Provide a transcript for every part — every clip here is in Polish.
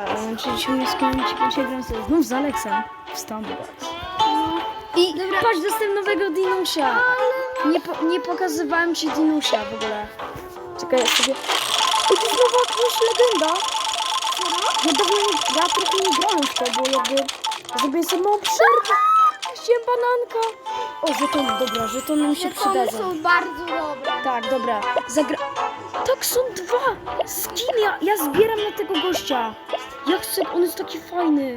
Czyli dzisiaj z kim dzisiaj gram sobie znów z Aleksem w Stumblebox. I patrz, dostałem nowego Dinusia. Nie, po, nie pokazywałem ci Dinusia w ogóle. Czekaj, ja sobie... Ej, to nowa jakaś legenda. Ja dawno nie, ja trochę nie grałem w to, bo jakby zrobię sobie małą przerwę. Chciałem bananka. O, żetony, dobra, żetony mi się Żetony przydadzą. są bardzo dobre. Tak, dobra. Zagra... Tak, są dwa! Z kim ja? Ja zbieram na tego gościa. Ja chcę, on jest taki fajny.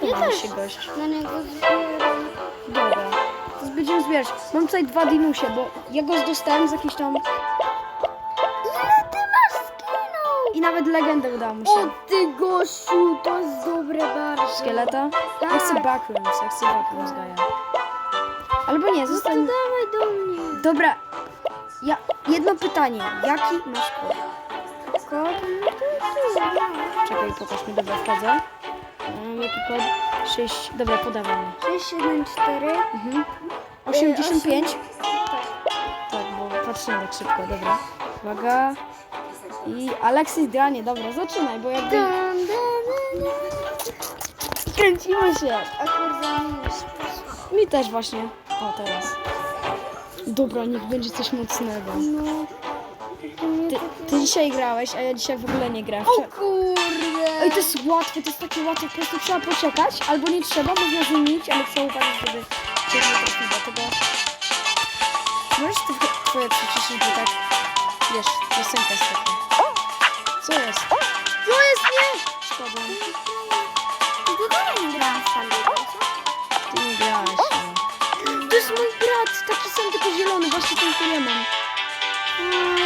Podoba Ja mi też. się gość. Na niego zbieram. Dobra. To będziemy zbierać. Mam tutaj dwa dinusie, bo ja go dostałem z jakiejś tam... Ile ty masz skinów? I nawet legendę udało mi O się. ty gościu, to jest dobre bardzo. Szkieleta? Ja chcę backrooms, ja chcę backrooms gaja. Albo nie, No to zostań... dawaj do mnie. Dobra. Ja... Jedno pytanie. Jaki masz kod? Kod? Czekaj, pokaż mi, dobra, wchodzę. Um, jaki kod? 6... Dobra, podawaj mi. 674. Mhm. 85? Tak. Tak, bo patrzymy tak szybko, dobra. Uwaga. I Alexis Granie, dobra, zaczynaj, bo jakby kręcimy się. A minus. Mi też właśnie. O, teraz. Dobra, niech będzie coś mocnego. No. Ty, tak- ty dzisiaj grałeś, a ja dzisiaj w ogóle nie grałem. O kurde. Ej, to jest łatwe, to jest takie łatwe, po prostu trzeba poczekać, albo nie trzeba, można zmienić, ale trzeba uważać, żeby cię nie trafiło, dlatego... Możesz ty twoje przyciszyć, bo tak, wiesz, piosenka jest taka. Tylko zielony, właśnie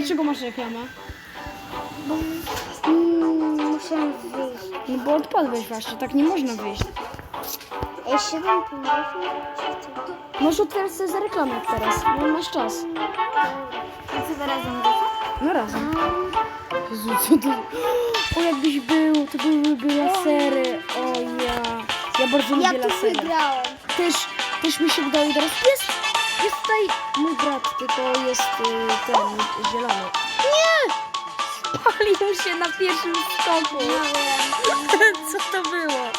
dlaczego masz reklamę? Mm, Muszę wyjść. No bo odpadłeś właśnie, tak nie można wyjść. Ej, 7 Możesz otwierać sobie za reklamę teraz, bo masz czas. A co mówię? No razem. Jezu, co to... O, jakbyś był, to byłyby lasery. O ja. Ja bardzo lubię Ja tu lasery. wygrałem. Też, też mi się udało i teraz jest, jest tutaj mój brat, tylko jest y, ten zielony. Nie! Spalił się na pierwszym skoku. Co to było?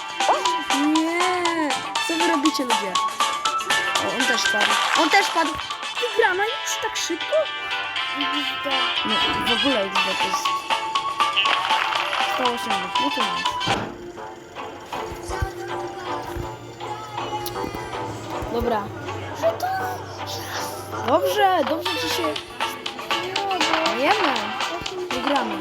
Nie! Co wy robicie ludzie? O, on też padł. On też padł. Wygrana już tak szybko? No w ogóle XD to jest... 180, no to nic. Dobra. Dobrze, dobrze ci się... Wiemy. Wygramy.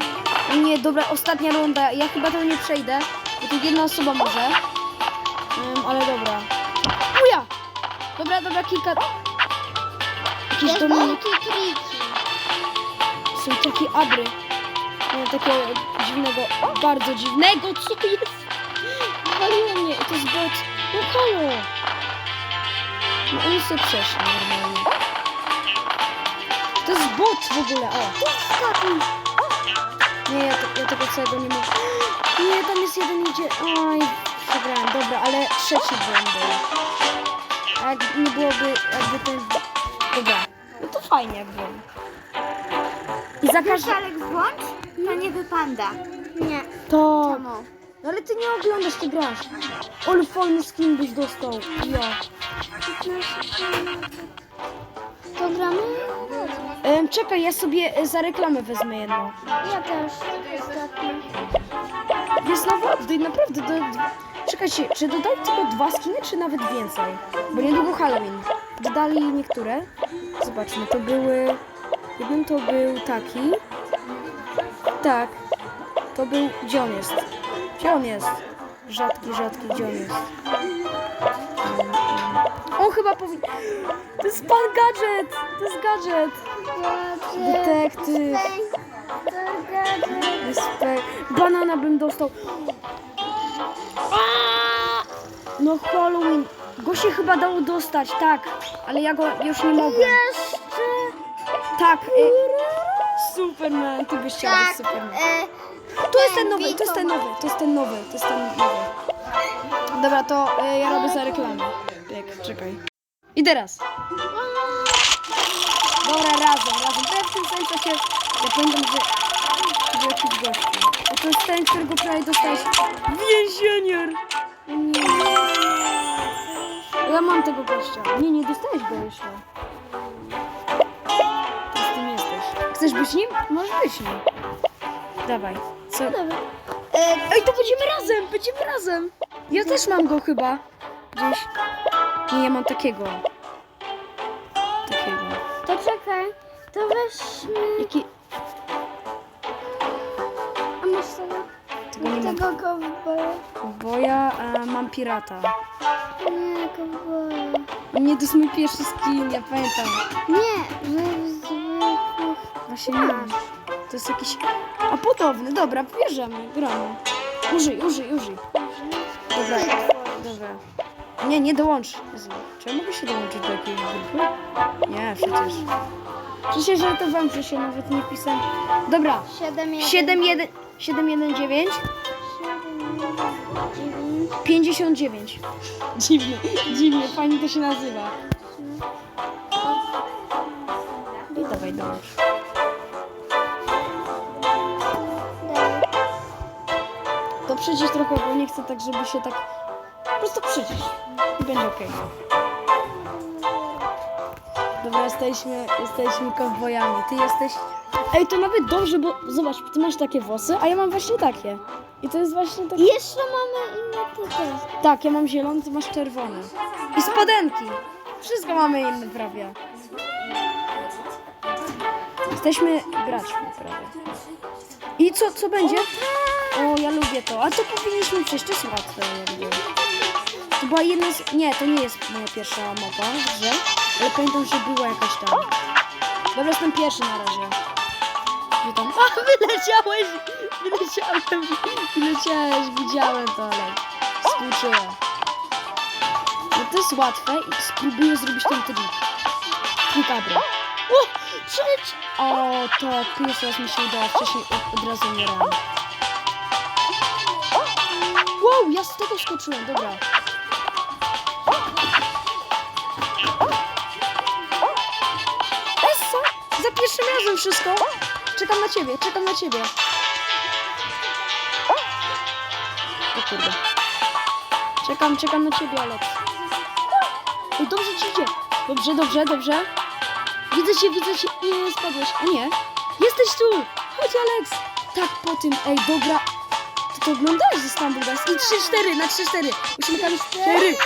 Nie, dobra, ostatnia runda. Ja chyba to nie przejdę, bo tu jedna osoba może. Ym, ale dobra. Uja! Dobra, dobra, kilka... Jakieś. Są takie abry. No, takiego dziwnego, bardzo dziwnego, co to jest? Waliło mnie, to jest bot. No halo! No oni sobie przeszli normalnie. To jest bot w ogóle, o. Nie, ja, te, ja tego całego nie mogę. Nie, tam jest jeden idzie. Oj, przegrałem, dobra, ale trzeci był. A jak nie byłoby jakby ten... Dobra, no to fajnie jak byłem. I za każdym... Alek włącz? To nie wypanda. Nie. To... Czemu? No ale ty nie oglądasz, ty grasz. Ale fajny skin byś dostał. Ja. To gramy? Czekaj, ja sobie e, za reklamę wezmę jedną. Ja też. Ostatnio. Jest? Daj, naprawdę, do, do, czekajcie, czy dodali tylko dwa skiny, czy nawet więcej? Bo niedługo Halloween. Dodali niektóre. Zobaczmy, to były... Jeden to był taki. Tak. To był... Gdzie on jest? Gdzie on jest? Rzadki, rzadki, gdzie on jest? On chyba powinien... To jest pan gadżet! To jest gadżet! Detektyw. Respekt. Banana bym dostał. No Halloween. Go się chyba dało dostać, tak. Ale ja go już nie mogę. Jeszcze. Tak. Y, Superman, ty byś chciał Tak. Superman. E, To jest ten nowy, to jest ten nowy, to jest ten nowy, to jest ten nowy. Dobra, to y, ja robię za reklamę. Jak, czekaj. I teraz. Dobra, razem, razem. To ja w tym samym czasie, ja pamiętam, że był jakiś. A to jest ten, którego prawie dostałeś. Więzienier! Nie. Ja mam tego gościa. Nie, nie dostałeś go jeszcze. Ty z tym jesteś. Chcesz być nim? Możesz być nim. Dawaj. Co? dobra. Ej, to będziemy razem, będziemy razem. Ja też mam go chyba. Gdzieś. Nie, ja mam takiego. Takiego. To czekaj. To weźmy. Jaki? A masz tego? Tego nie mam. Tego kowboja. Bo ja e, mam pirata. Nie, kowboja. Nie, to jest mój pierwszy skin, ja pamiętam. Nie, że zwykłych. Właśnie nie wiem. To jest jakiś... A podobny, dobra, bierzemy, gramy. Użyj, użyj, użyj. Dobra, dobra. Nie, nie dołącz. Czy ja mogę się dołączyć do jakiejś grupy? Nie, przecież. Przecież żartowałem, że się nawet nie wpisałem. Dobra, 7, 1, 7, 1, 719, 9. 59. Dziwnie, dziwnie, fajnie to się nazywa. I dawaj, dołącz. To przycisz trochę, bo nie chcę tak, żeby się tak... Po prostu przycisz. I będzie okej. Dobra, jesteśmy, jesteśmy kowbojami. Ty jesteś... Ej, to nawet dobrze, bo zobacz, ty masz takie włosy, a ja mam właśnie takie. I to jest właśnie takie... I jeszcze mamy inne tutaj. Tak, ja mam zielony, ty masz czerwony. I spodenki. Wszystko mamy inne prawie. Jesteśmy graczmi prawie. I co, co będzie? O, ja lubię to. A to powinniśmy przejść, to jest łatwe jakby. Była jedna z... Nie, to nie jest moja pierwsza mapa grze, ale pamiętam, że była jakaś tam. Dobra, jestem pierwszy na razie. Gdzie tam? A, wyleciałeś! Wyleciałem, wyleciałeś, widziałem to, ale skończyłem. No to jest łatwe i spróbuję zrobić ten trik. Trikabry. O! Przeleć! O, to pierwszy raz mi się udało, wcześniej od, od razu nie ram. Wow, ja z tego skoczyłem, dobra. Pierwszym razem wszystko. Czekam na ciebie, czekam na ciebie. O kurde. Czekam, czekam na ciebie, Alex. Ej, dobrze ci idzie. Dobrze, dobrze, dobrze. Widzę cię, widzę cię. Nie, spadłeś. A nie. Jesteś tu. Chodź, Alex. Tak, po tym. Ej, dobra. Ty to oglądałeś ze Stumble Guys. I 3-4, na 3-4. Musimy tam 4.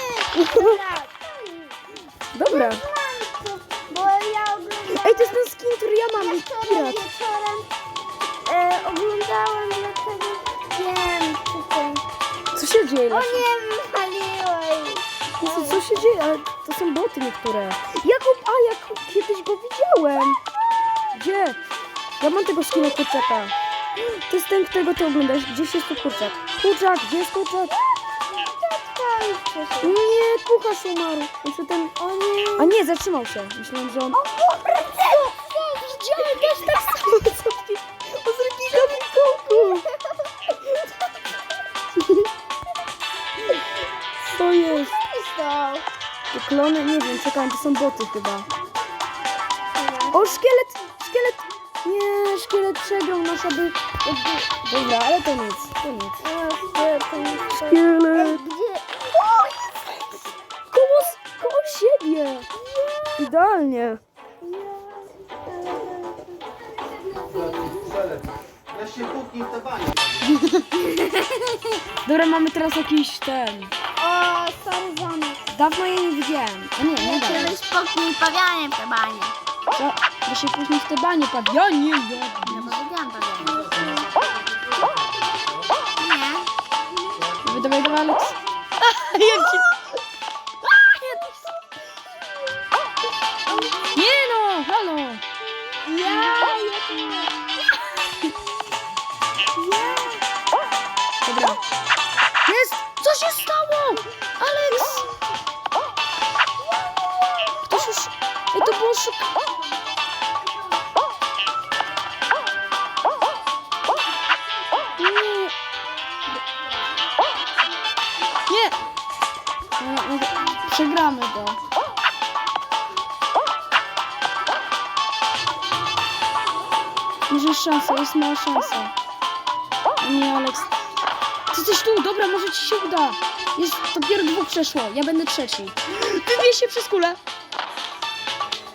Dobra. Ja mam. wczoraj Pirat. wieczorem. E, oglądałam dlatego wiem tutaj. Co się dzieje, O Lasiu? nie, wywaliłeś. Co się dzieje? Ale to są boty niektóre. Jakub, a jak kiedyś go widziałem. Gdzie? Ja mam tego skina kurczaka. To jest ten, którego ty oglądasz. Gdzieś jest tu kurczak. Kurczak, gdzie jest kurczak? Nie, kucharz umarł. Znaczy ten... O nie. A nie, zatrzymał się. Myślałem, że on... O kurde. Klony? Nie wiem, czekałem, to są boty chyba. O, szkielet! Szkielet! Nie, szkielet przegrał nasza by... jakby- Dobra, ale to nic, to nic. Szkielet! Gdzie? Koło, koło siebie! Idealnie. Ja się kuchni w. Dobra, mamy teraz jakiś ten... Dawno jej nie widziałem. A nie, nie dawno. Kiedyś pokój pawianie w banie. To, się później w te banie padł. Ja nie, ja No widziałam pawianie. Nie. Dawaj, dawaj, dawaj, Alex. Jak ci... Nie no, halo. Ja, Dobra. Jest! Co Może jest szansa, jest mała szansa. Nie, Alex. Ty jesteś tu, dobra, może ci się uda. Jest, dopiero dwóch przeszło, ja będę trzeci. Wybiję się przez kulę.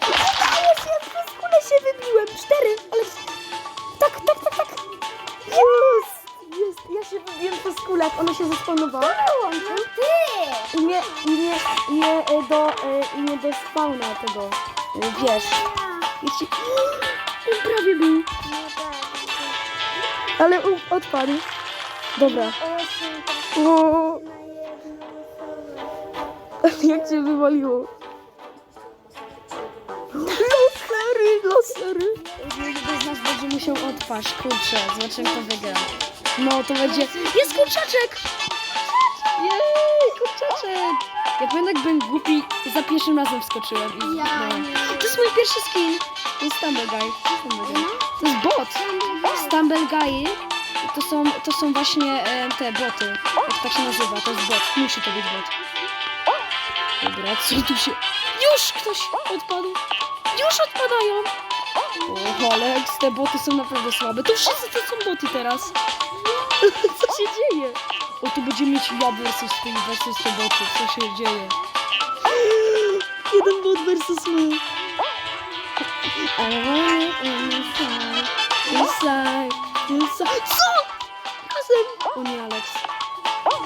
Wybiję się, przez kulę się wybiłem. Cztery, ale... Tak, tak, tak, tak. Jest, jest, ja się wybiłem przez kulę, jak ona się zespawnowała. No ty! I nie, i nie, i nie e, do, e, i nie do spawna tego, e, wiesz. Jeśli... On prawie był. Ale u- odpadł. Dobra. O, jedną jak cię wywaliło. Losery, losery. Jeden z nas będzie musiał odpaść, kurczę, zobaczymy kto wygra. No, to będzie... Jest kurczaczek! Jej, kurczaczek! Ja pamiętam, jak byłem głupi, za pierwszym razem wskoczyłem i... Ja no. nie. To jest mój pierwszy skin. To jest Stumble Guy. Stumble Guy. To jest bot. Stumble Guy to są, to są właśnie e, te boty. Jak tak się nazywa, to jest bot. Musi to być bot. Dobra, co tu się... Już ktoś odpadł. Już odpadają. O, Alex, te boty są naprawdę słabe. To wszyscy to są boty teraz. Co się dzieje? O, tu będziemy mieć ja versus ty versus te boty. Co się dzieje? Jeden bot versus my. I inside, inside, inside. Co? Razem! O nie, Alex. Oj,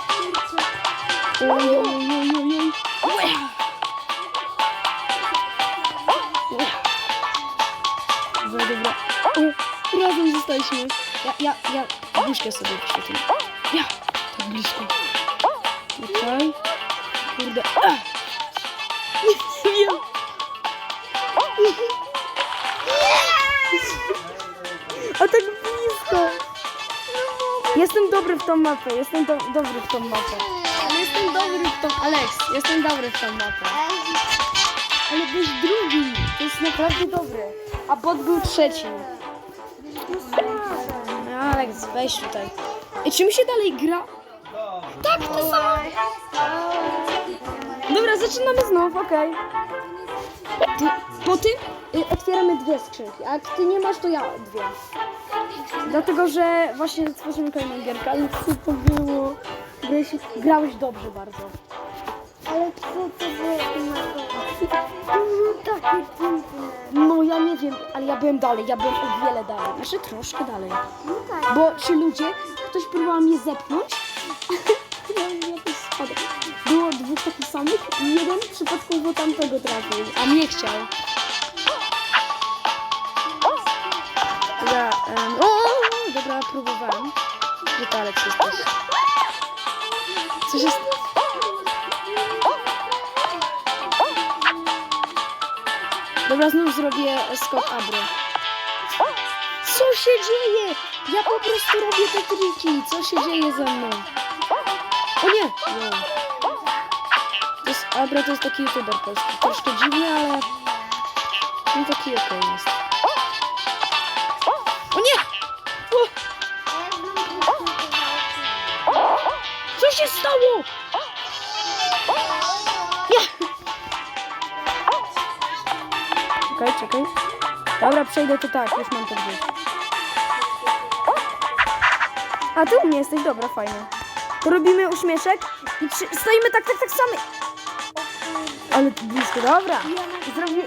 oj, oj, oj, oj. Łe! Łe! Dobra, dobra. O, razem zostaliśmy. Ja, ja, ja buźkę sobie przyświetlię. Ja, tak blisko. Okej. Kurde. Ach. Nie wiem. A tak blisko. Jestem dobry w tą mapę, jestem do, dobry w tą mapę. Ale jestem dobry w tą... Alex, jestem dobry w tą mapę. Ale byś drugi, to jest naprawdę dobre. A bot był trzeci. No, Alex, weź tutaj. I czym się dalej gra? Tak, to samo. Dobra, zaczynamy znów, okej. Ty, po tym otwieramy dwie skrzynki, a jak ty nie masz, to ja dwie. Dlatego, że właśnie stworzymy kolejną gierkę, ale co to było? Grałeś, grałeś dobrze bardzo. Ale co to było na No takie piękne. No ja nie wiem, ale ja byłem dalej, ja byłem o wiele dalej. Znaczy troszkę dalej. No tak. Bo ci ludzie, ktoś próbował mnie zepchnąć. Było dwóch takich samych i jeden przypadkowo tamtego trafił, a mnie chciał. Em, o, dobra, próbowałem. Gdzie to Alex jesteś? Coś jest... Dobra, znów zrobię skok Abry. Co się dzieje? Ja po prostu robię te triki. Co się dzieje ze mną? O nie! nie. To jest, Abra to jest taki youtuber polski. Troszkę dziwny, ale... No taki okej jest. O nie! O, co się stało? Nie! Czekaj, czekaj. Dobra, przejdę to tak, już mam to gdzieś. A ty u mnie jesteś, dobra, fajnie. Robimy uśmieszek i przy... stoimy tak, tak, tak sami. Ale blisko, dobra. Zrobię...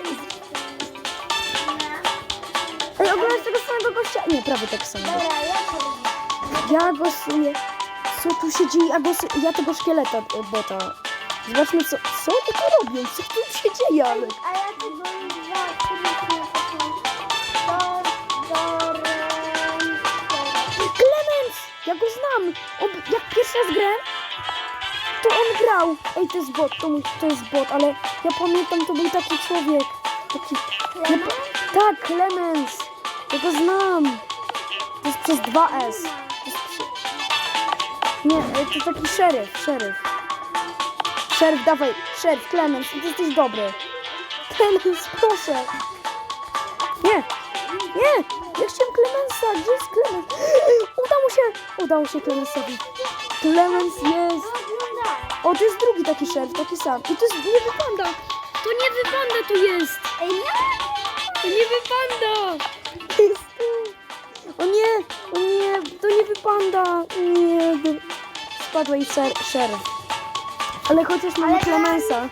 Ej, oglądasz samego gościa? Nie, prawie tak samo. Dobra, ja to robię. Ja głosuję. Co tu się dzieje? Ja, głosuję, ja tego szkieleta e, bota. Zobaczmy, co, co oni tu robią? Co tu się dzieje, ale... A ja byłem dwa, na początku. Clemens! Ja go znam! On, jak pierwszy raz grałem, to on grał. Ej, to jest bot, to, mój, to jest bot, ale ja pamiętam, to był taki człowiek. Taki... Pa- tak, Clemens! Ja go znam. To jest przez 2S. To jest. Nie, to taki szeryf, szeryf. Szeryf, dawaj, szeryf, Clemens, ty jesteś dobry. Clemens, proszę. Nie! Nie! Ja chciałem Clemensa! Gdzie jest Clemens? Udało się! Udało się Clemensowi. Clemens jest! O, to jest drugi taki szef, taki sam. I to jest nie wypanda! To nie wypanda tu jest! Ej, nie! To nie wypanda! Jest! O nie! O nie! To nie wypanda! Nie! Spadła i ser, szerf. Ale chociaż mamy Clemensa.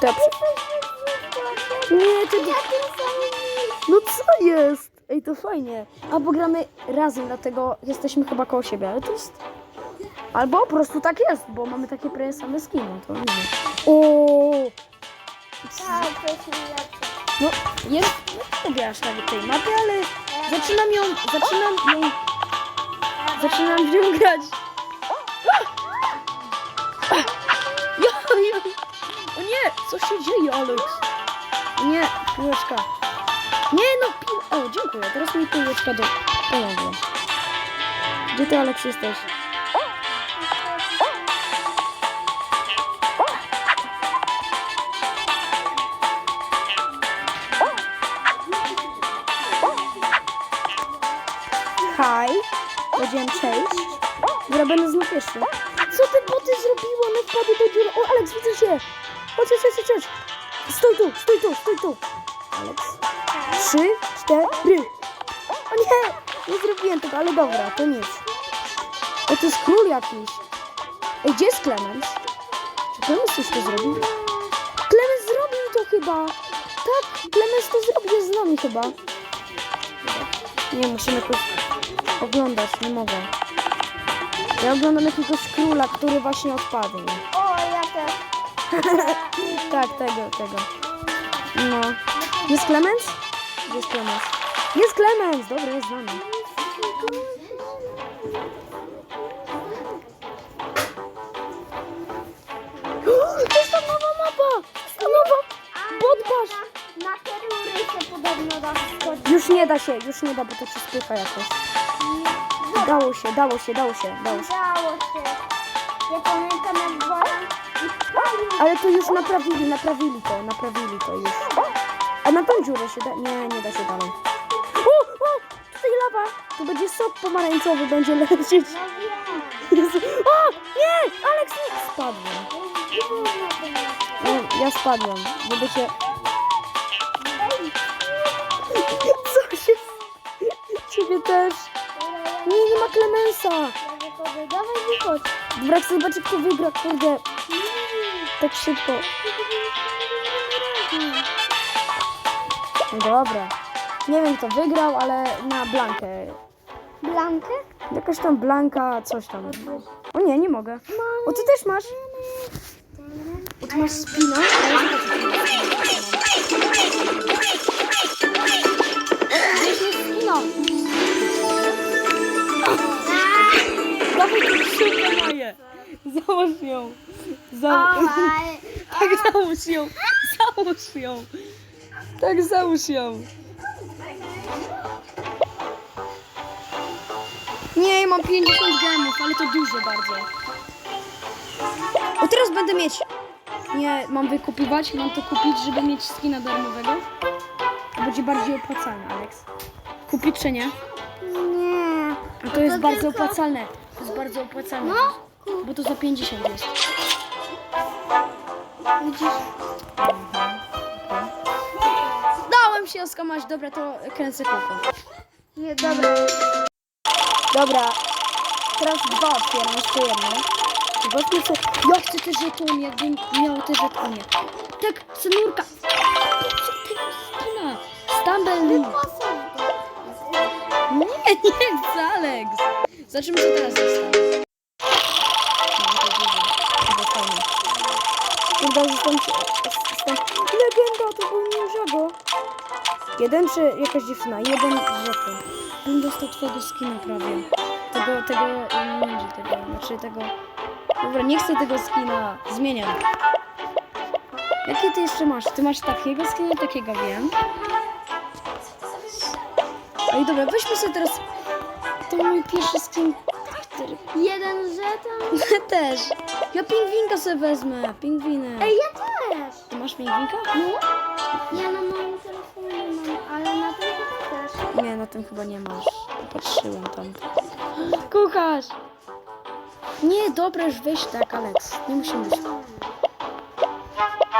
Przy... Nie, to... No co jest? Ej, to fajnie. Albo gramy razem, dlatego jesteśmy chyba koło siebie, ale to jest... Albo po prostu tak jest, bo mamy takie prawie same skiny, to nie wiem. Tak, to jest. No, jest... Nie lubię aż nawet tej mapy, ale zaczynam ją... Zaczynam ją... Zaczynam w nią grać. O nie, co się dzieje, Alex? Nie, piłeczka. Nie no, pił... O, dziękuję, teraz mi piłeczka do... pomogła. Gdzie ty, Alex, jesteś? Powiedziałem cześć. Będę znów jeszcze. Co te boty zrobiły? One wpadły do dziury. O, Alex, widzę cię. Chodź, chodź, chodź, chodź. Stój tu, stój tu, stój tu. Alex. Trzy, cztery. O nie, nie zrobiłem tego, ale dobra, to nic. O, to jest król jakiś. Ej, gdzie jest Clemens? Czy Clemens coś to zrobił? Clemens zrobił to chyba. Tak, Clemens to zrobił jest z nami chyba. Nie, musimy jakoś oglądać, nie mogę. Ja oglądam jakiegoś króla, który właśnie odpadnie. O, ja też. Tak, tego, tego. No. Jest Clemens? Jest Clemens? Jest Clemens! Dobra, jest z nami. To jest ta nowa mapa! Ta nowa... Podpasz! Na, podobno da. Już nie da się, już nie da, bo to się spycha jakoś. Dało się, dało się, dało się, dało się. Dało się. Ja pamiętam jak byłam. Ale to już naprawili, naprawili to, naprawili to już. A na tą dziurę się da... Nie, nie da się dalej. O, o, tutaj lawa! Tu będzie sok pomarańczowy, będzie lecieć. No. Jezu. O, nie! Aleks, nie! Spadłem. Nie, ja spadłem. Żeby cię... Co Klemensa. Dawaj wychodź. Dobra, chcę zobaczyć, kto wygra, kurde. Tak szybko. No Dobra. Nie wiem, kto wygrał, ale na Blankę. Blankę? Jakaś tam Blanka, coś tam. O nie, nie mogę. O, ty też masz. O, ty masz spino. Szybkę moje. Załóż ją. Tak, załóż ją. Załóż ją. Tak, załóż ją. Nie, mam 50 gemów, ale to dużo bardzo. O, teraz będę mieć. Nie, mam wykupywać, mam to kupić, żeby mieć skina darmowego. To będzie bardziej opłacalne, Alex. Kupić czy nie? Nie. A to jest bardzo opłacalne. Jest bardzo opłacalne. No. Bo to za 50 jest. Widzisz? Dałem się oskamać, dobra, to kręcę kółko. Nie, dobra. Dobra, teraz dwa otwieram, jeszcze jedno. Zobaczmy co, ja chcę te żetony, jakbym miał te żetony. Tak, cynurka. Co tego skina? Stumble. Nie, nie Alex. Zobaczymy, co teraz zostanie. Fajnie. Kurde, zostań się... Legenda, to był Ninjago. Jeden czy jakaś dziewczyna? Jeden żeton. Bym dostał twojego skina prawie. Tego, tego ninja, tego, znaczy tego... Dobra, nie chcę tego skina. Zmieniam. Jaki ty jeszcze masz? Ty masz takiego skina, takiego wiem. Ej, dobra, weźmy sobie teraz... To mój pierwszy skin, który... Jeden żeton. Ja też. Ja pingwinka sobie wezmę. Pingwinę. Ej, ja też. Ty masz pingwinka? No. Ja na moim telefonie na tym chyba nie masz. Patrzyłem tam. Kucharz! Nie, dobra, już weź tak, Alex. Nie musimy być. To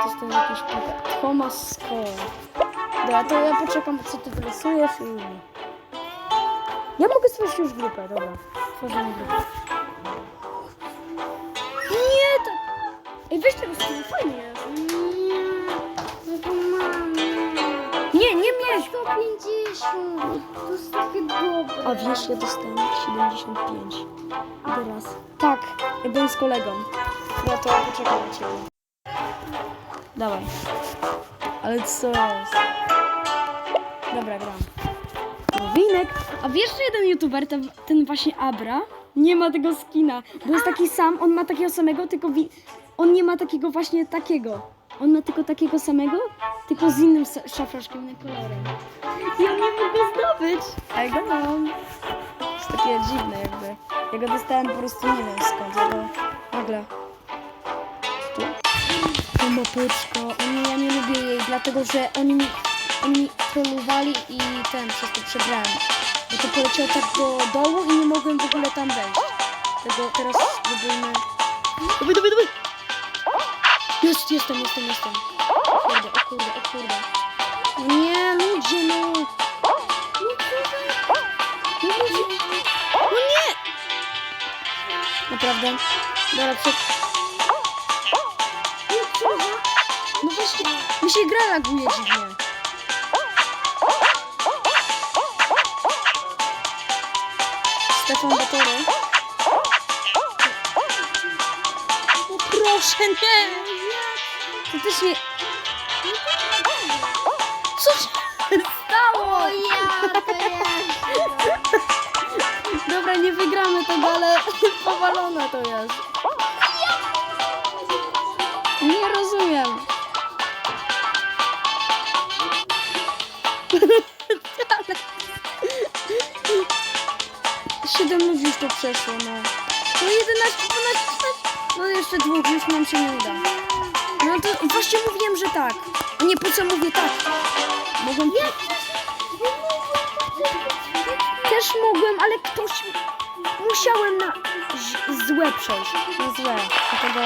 jest ten jakiś. Thomas Skoll. Dobra, to ja poczekam, co ty wylosujesz i... Ja mogę stworzyć już grupę, dobra. Tworzymy grupę. Nie, to... Ej, weź tego skina, fajnie jest. No to mam. Nie, nie miałeś 150. To jest takie dobre. A wiesz, ja dostałem 75. Teraz. Tak, ja byłem z kolegą. Ja to poczekam na ciebie. Dawaj. Ale co jest? Dobra, gram. Winek. A wiesz, że jeden youtuber, ten, ten właśnie Abra, nie ma tego skina, bo jest taki sam, on ma takiego samego, tylko wi- on nie ma takiego właśnie takiego. On ma tylko takiego samego, tylko z innym sa- szafroczkiem, innym kolorem. Ja nie mogę zdobyć. A ja go mam. To jest takie dziwne jakby. Ja go dostałem po prostu nie wiem skąd. Ja go nagle... Tu? Ta mapeczka. O nie, ja nie lubię jej, dlatego że oni mi, oni mi trollowali i ten, przez to przegrałem. Bo to poleciało tak do dołu i nie mogłem w ogóle tam wejść. Tego teraz zrobimy... Dawaj, dawaj, dawaj! Jest, jestem, jestem, jestem. O kurde, o kurde, o kurde. No nie, ludzie, no. No ludzie. No nie! Naprawdę? Dobra, przed... No właśnie, mi się gra laguje dziwnie. Stefan Batory. No proszę, nie! To też nie... Co się stało? O ja to jest. Dobra, nie wygramy tego, ale powalone to jest. 7 już to przeszło, no. To 11, 12, 13, no jeszcze dwóch już nam się nie uda. No to właśnie mówiłem, że tak. A nie po co mówię tak? Mogłem... Też mogłem, ale ktoś... Musiałem na złe przejść. Na złe. Dlatego...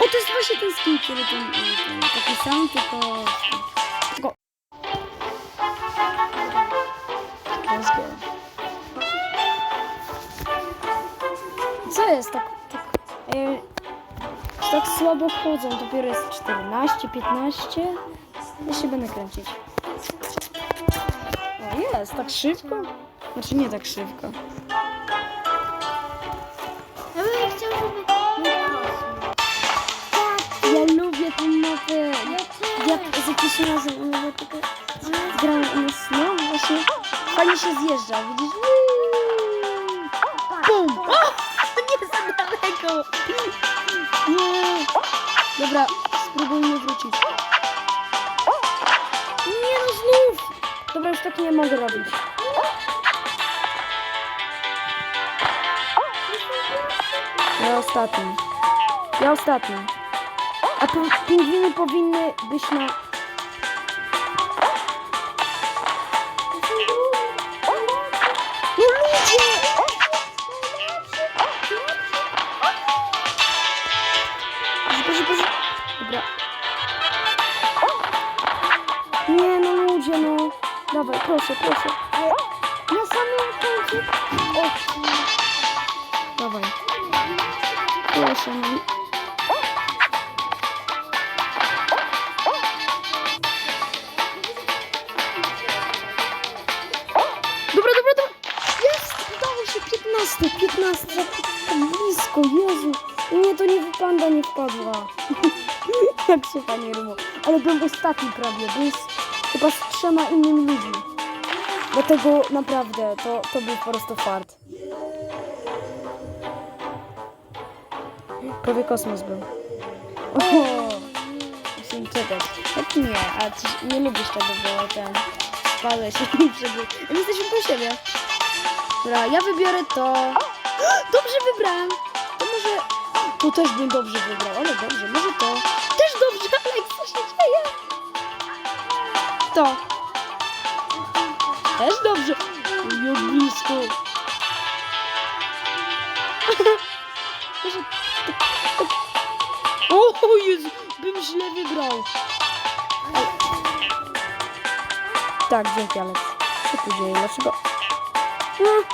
O, to jest właśnie ten skin, który tam... Taki sam, tylko... słabo chodzą, dopiero jest 14, 15. Ja się będę kręcić. O, jest, tak szybko? Znaczy nie tak szybko. Ja bym chciał, żeby. Ja lubię tę mapę. Ja za pierwszym razem mówię tylko grałem nas, no właśnie. Fajnie się zjeżdża, widzisz? Dobra, spróbujmy wrócić. Nie no, znów! Dobra, już tak nie mogę robić. Ja ostatni. Ja ostatni. A pingwiny powinny być na... Nie no ludzie, no. Dawaj, proszę, proszę. Na samym końcu. O. Dawaj. Proszę, no. Dobra, dobra, dobra. Jest! Udało się 15, 15. Tak blisko, Jezu. Nie, to nie panda nie wpadła. Jak się panie rymo. Ale byłem ostatni prawie, byłem z, chyba z trzema innymi ludźmi. Dlatego naprawdę to, to był po prostu fart. Prawie kosmos był. O! Musimy czekać. Jak nie, a ty nie lubisz tego, bo ten spadłeś i przebiegł. My jesteśmy po siebie. Dobra, ja wybiorę to. Dobrze wybrałem. To może... To też bym dobrze wybrał, ale dobrze, może to. Też dobrze, To. Też dobrze. Jak blisko. Tak, tak. O Jezu, bym źle wybrał. Tak, dzięki Alex. Co tu dzieje? Dlaczego? Mm.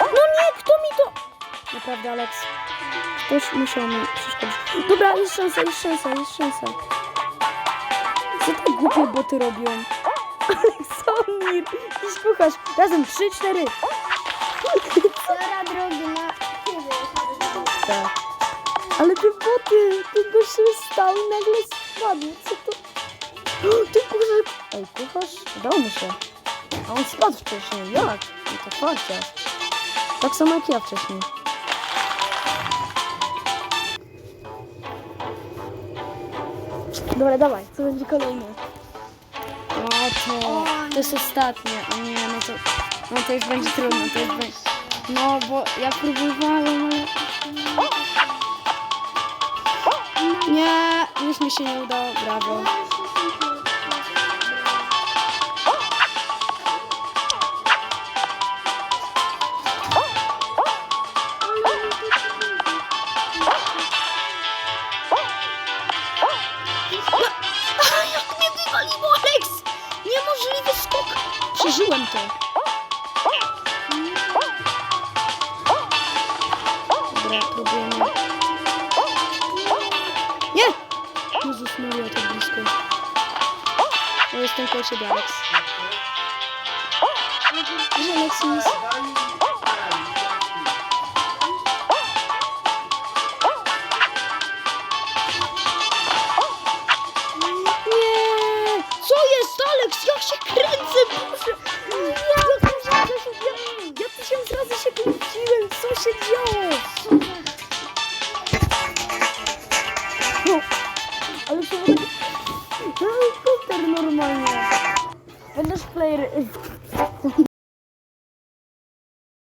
No nie, kto mi to... Naprawdę, Alex. Ktoś musiał mi. Dobra, jest szansa, jest szansa, jest szansa. Co te głupie boty robią? Aleksandr, jakiś kucharz. Razem, trzy, cztery. Cera drogi ciebie. Tak. Ale te boty, ten gość się stał i nagle spadł. Co to? Ten kucharz... Ej, kucharz? Udało mu się. A on spadł wcześniej. Jak? No to fakcie. Tak samo jak ja wcześniej. Dobra, dawaj, co będzie kolejne? No to, to jest ostatnie, a nie, no to, no to już będzie trudno, to już będzie, no bo ja próbowałem, ale... Nie, już mi się nie udało, brawo. Przeżyłem to. Dobra, próbujemy. Nie! Jezus Maria, tak blisko. O, jestem koło ciebie, Alex. Gdzie Alexis?